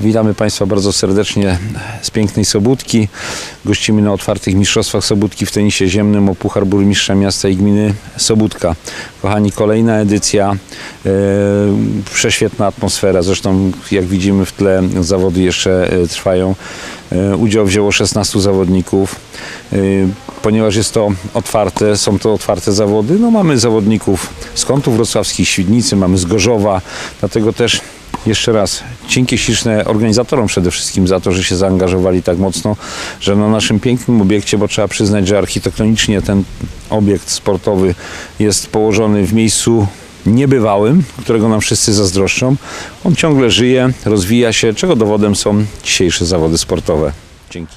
Witamy Państwa bardzo serdecznie z pięknej Sobótki. Gościmy na otwartych mistrzostwach Sobótki w tenisie ziemnym o Puchar Burmistrza Miasta i Gminy Sobótka. Kochani, kolejna edycja, e, prześwietna atmosfera. Zresztą jak widzimy w tle zawody jeszcze e, trwają. E, udział wzięło 16 zawodników. Ponieważ jest to otwarte, są to otwarte zawody, no mamy zawodników z kątów wrocławskich, Świdnicy, mamy z Gorzowa, dlatego też jeszcze raz dzięki śliczne organizatorom przede wszystkim za to, że się zaangażowali tak mocno, że na naszym pięknym obiekcie, bo trzeba przyznać, że architektonicznie ten obiekt sportowy jest położony w miejscu niebywałym, którego nam wszyscy zazdroszczą. On ciągle żyje, rozwija się, czego dowodem są dzisiejsze zawody sportowe. Dzięki.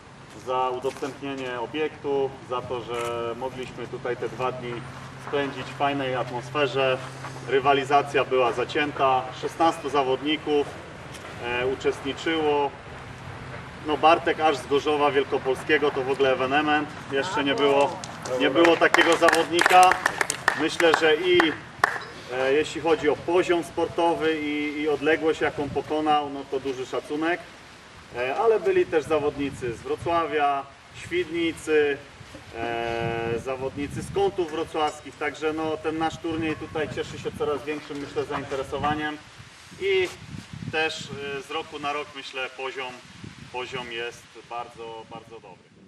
za udostępnienie obiektu, za to, że mogliśmy tutaj te dwa dni spędzić w fajnej atmosferze. Rywalizacja była zacięta, 16 zawodników e, uczestniczyło. No Bartek aż z Gorzowa Wielkopolskiego to w ogóle ewenement. Jeszcze nie było, nie było takiego zawodnika. Myślę, że i E, Jeśli chodzi o poziom sportowy i, i odległość, jaką pokonał, no to duży szacunek. E, Ale byli też zawodnicy z Wrocławia, Świdnicy, e, zawodnicy z kątów wrocławskich, także no, ten nasz turniej tutaj cieszy się coraz większym, myślę, zainteresowaniem i też e, z roku na rok, myślę, poziom, poziom jest bardzo, bardzo dobry.